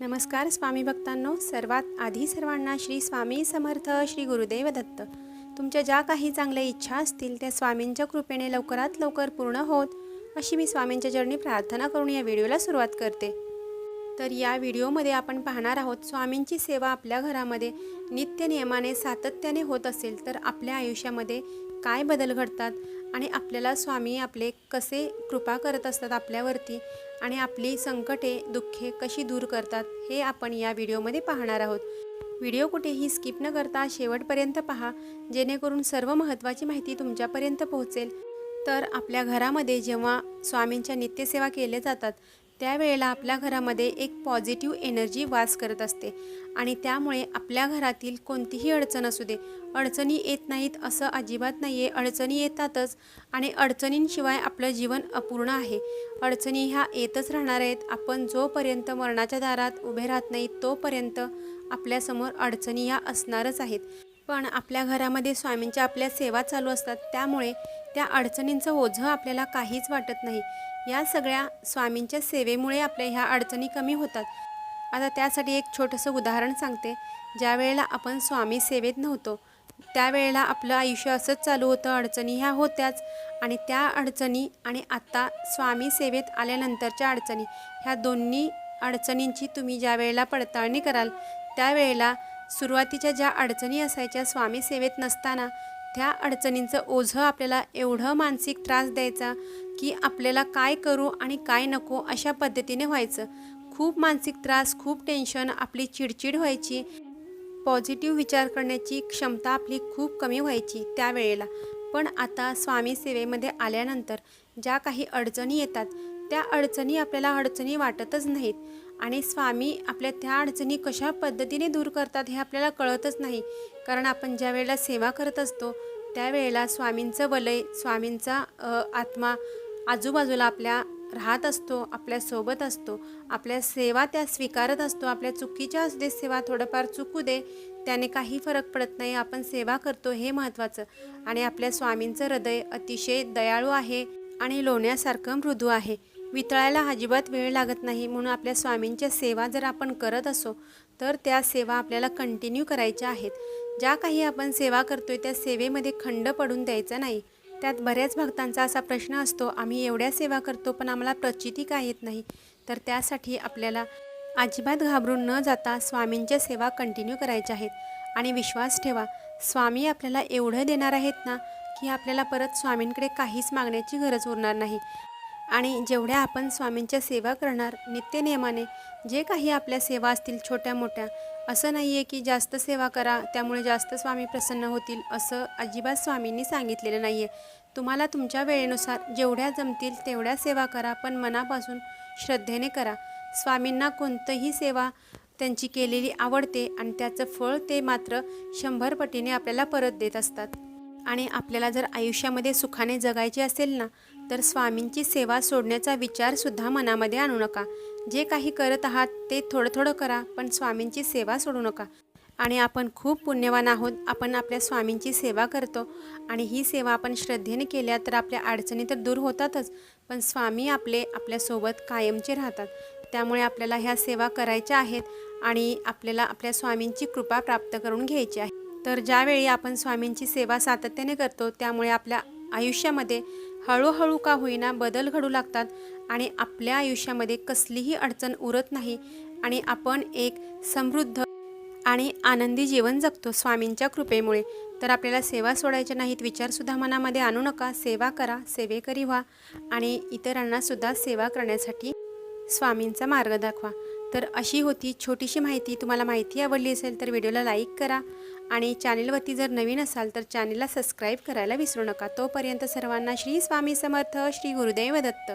नमस्कार स्वामी भक्तांनो. सर्वात आधी सर्वांना श्री स्वामी समर्थ श्री गुरुदेव दत्त. तुमच्या ज्या काही चांगल्या इच्छा असतील त्या स्वामींच्या कृपेने लवकरात लवकर पूर्ण होत अशी मी स्वामींच्या चरणी प्रार्थना करून या व्हिडिओला सुरुवात करते. तर या व्हिडिओमध्ये आपण पाहणार आहोत स्वामींची सेवा आपल्या घरामध्ये नित्य नियमाने सातत्याने होत असेल तर आपल्या आयुष्यामध्ये काय बदल घडतात? आणि आपल्याला स्वामी आपले कसे कृपा करत असतात आपल्यावरती आणि आपली संकटे दुःखे कशी दूर करतात हे आपण या व्हिडिओमध्ये पाहणार आहोत. व्हिडिओ कुठेही स्किप न करता शेवटपर्यंत पहा जेणेकरून सर्व महत्त्वाची माहिती तुमच्यापर्यंत पोहोचेल. तर आपल्या घरामध्ये जेव्हा स्वामींच्या नित्यसेवा केल्या जातात त्यावेळेला आपल्या घरामध्ये एक पॉझिटिव्ह एनर्जी वास करत असते. आणि त्यामुळे आपल्या घरातील कोणतीही अडचण असू दे. अडचणी येत नाहीत असं अजिबात नाही आहे अडचणी येतातच आणि अडचणींशिवाय आपलं जीवन अपूर्ण आहे. अडचणी ह्या येतच राहणार आहेत. आपण जोपर्यंत मरणाच्या दारात उभे राहत नाही तोपर्यंत आपल्यासमोर अडचणी ह्या असणारच आहेत. पण आपल्या घरामध्ये स्वामींच्या आपल्या सेवा चालू असतात. त्यामुळे त्या अडचणींचं ओझं आपल्याला काहीच वाटत नाही. या सगळ्या स्वामींच्या सेवेमुळे आपल्या ह्या अडचणी कमी होतात. आता त्यासाठी एक छोटंसं उदाहरण सांगते. ज्या वेळेला आपण स्वामी सेवेत नव्हतो त्यावेळेला आपलं आयुष्य असंच चालू होतं अडचणी ह्या होत्याच. आणि त्या अडचणी आणि आत्ता स्वामी सेवेत आल्यानंतरच्या अडचणी ह्या दोन्ही अडचणींची तुम्ही ज्या वेळेला पडताळणी कराल त्यावेळेला सुरुवातीच्या ज्या अडचणी असायच्या स्वामी सेवेत नसताना त्या अडचणींचं ओझं आपल्याला एवढं मानसिक त्रास द्यायचा की आपल्याला काय करू आणि काय नको अशा पद्धतीने व्हायचं. खूप मानसिक त्रास खूप टेन्शन आपली चिडचिड व्हायची. पॉझिटिव्ह विचार करण्याची क्षमता आपली खूप कमी व्हायची त्यावेळेला. पण आता स्वामी सेवेमध्ये आल्यानंतर ज्या काही अडचणी येतात त्या अडचणी आपल्याला अडचणी वाटतच नाहीत. आणि स्वामी आपल्या त्या अडचणी कशा पद्धतीने दूर करतात हे आपल्याला कळतच नाही. कारण आपण ज्या वेळेला सेवा करत असतो त्यावेळेला स्वामींचं वलय स्वामींचा आत्मा आजूबाजूला आपल्या राहत असतो आपल्यासोबत असतो आपल्या सेवा त्या स्वीकारत असतो आपल्या चुकीच्या असू दे सेवा थोडंफार चुकू दे त्याने काही फरक पडत नाही आपण सेवा करतो हे महत्त्वाचं. आणि आपल्या स्वामींचं हृदय अतिशय दयाळू आहे आणि लोण्यासारखं मृदू आहे. वितळायला अजिबात वेळ लागत नाही. म्हणून आपल्या स्वामींच्या सेवा जर आपण करत असो तर त्या सेवा आपल्याला कंटिन्यू करायच्या आहेत. ज्या काही आपण सेवा करतोय त्या सेवेमध्ये खंड पडून द्यायचा नाही. त्यात बऱ्याच भक्तांचा असा प्रश्न असतो आम्ही एवढ्या सेवा करतो पण आम्हाला प्रचिती का येत नाही? तर त्यासाठी आपल्याला अजिबात घाबरून न जाता स्वामींच्या सेवा कंटिन्यू करायच्या आहेत. आणि विश्वास ठेवा स्वामी आपल्याला एवढं देणार आहेत ना की आपल्याला परत स्वामींकडे काहीच मागण्याची गरज उरणार नाही. आणि जेवढ्या आपण स्वामींच्या सेवा करणार नित्यनियमाने जे काही आपल्या सेवा असतील छोट्या मोठ्या असं नाही आहे की जास्त सेवा करा त्यामुळे जास्त स्वामी प्रसन्न होतील असं अजिबात स्वामींनी सांगितलेलं नाही आहे तुम्हाला तुमच्या वेळेनुसार जेवढ्या जमतील तेवढ्या सेवा करा पण मनापासून श्रद्धेने करा. स्वामींना कोणतंही सेवा त्यांची केलेली आवडते आणि त्याचं फळ ते मात्र शंभर पटीने आपल्याला परत देत असतात. आणि आपल्याला जर आयुष्यामध्ये सुखाने जगायचे असेल ना तर स्वामींची सेवा सोडण्याचा विचारसुद्धा मनामध्ये आणू नका. जे काही करत आहात ते थोडं थोडं करा पण स्वामींची सेवा सोडू नका. आणि आपण खूप पुण्यवान आहोत आपण आपल्या स्वामींची सेवा करतो आणि ही सेवा आपण श्रद्धेने केल्या तर आपल्या अडचणी तर दूर होतातच पण स्वामी आपले आपल्यासोबत कायमचे राहतात. त्यामुळे आपल्याला ह्या सेवा करायच्या आहेत आणि आपल्याला आपल्या स्वामींची कृपा प्राप्त करून घ्यायची आहे. तर ज्यावेळी आपण स्वामींची सेवा सातत्याने करतो त्यामुळे आपल्या आयुष्यामध्ये हळूहळू का होईना बदल घडू लागतात आणि आपल्या आयुष्यामध्ये कसलीही अडचण उरत नाही आणि आपण एक समृद्ध आणि आनंदी जीवन जगतो स्वामींच्या कृपेमुळे. तर आपल्याला सेवा सोडायच्या नाहीत विचारसुद्धा मनामध्ये आणू नका. सेवा करा सेवेकरी व्हा आणि इतरांनासुद्धा सेवा करण्यासाठी स्वामींचा मार्ग दाखवा. तर अशी होती छोटीशी माहिती. तुम्हाला माहिती आवडली असेल तर व्हिडिओला लाईक करा आणि चॅनेलवरती जर नवीन असाल तर चॅनेलला सबस्क्राईब करायला विसरू नका. तोपर्यंत सर्वांना श्री स्वामी समर्थ श्री गुरुदेव दत्त.